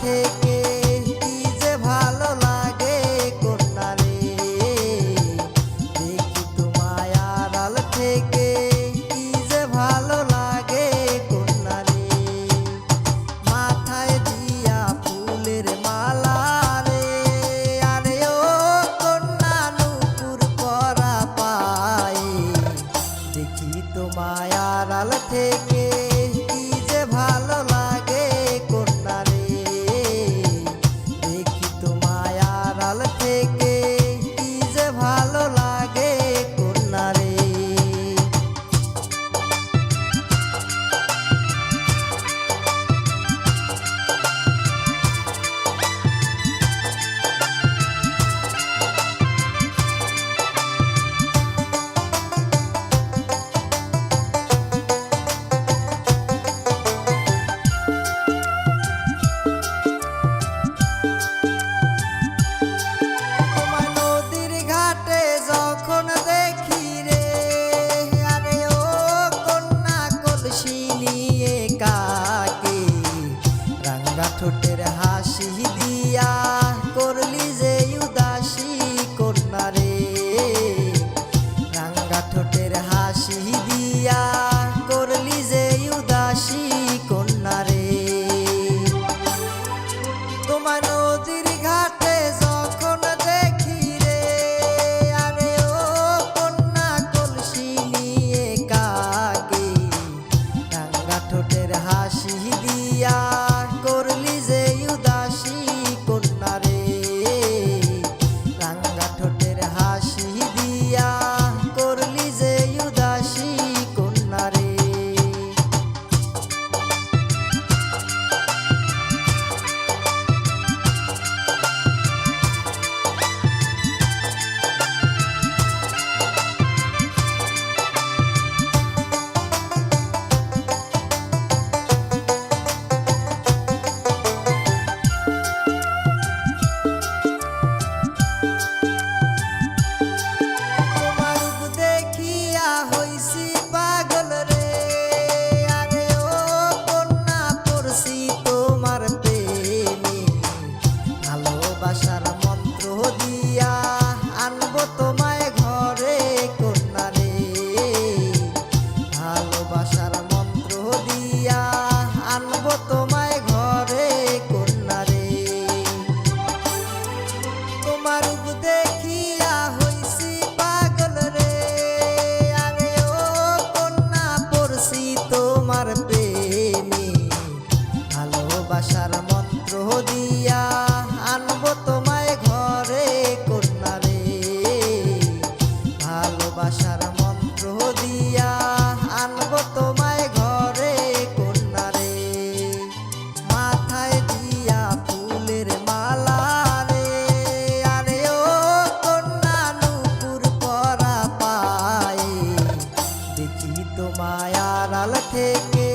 থেকে কি ভালো লাগে থেকে ভালো লাগে মাথায় দিয়া ফুলের মালা রে। করা দেখি তোমায় থেকে কি যে ভালো আসিনি 西迪呀。দিয়া আনব তোমায় ঘরে কন্যারে। মাথায় দিয়া ফুলের মালা রে। আরে ও কন্যা, নুপুর পরা পায়ে। তোমায় আড়াল থেকে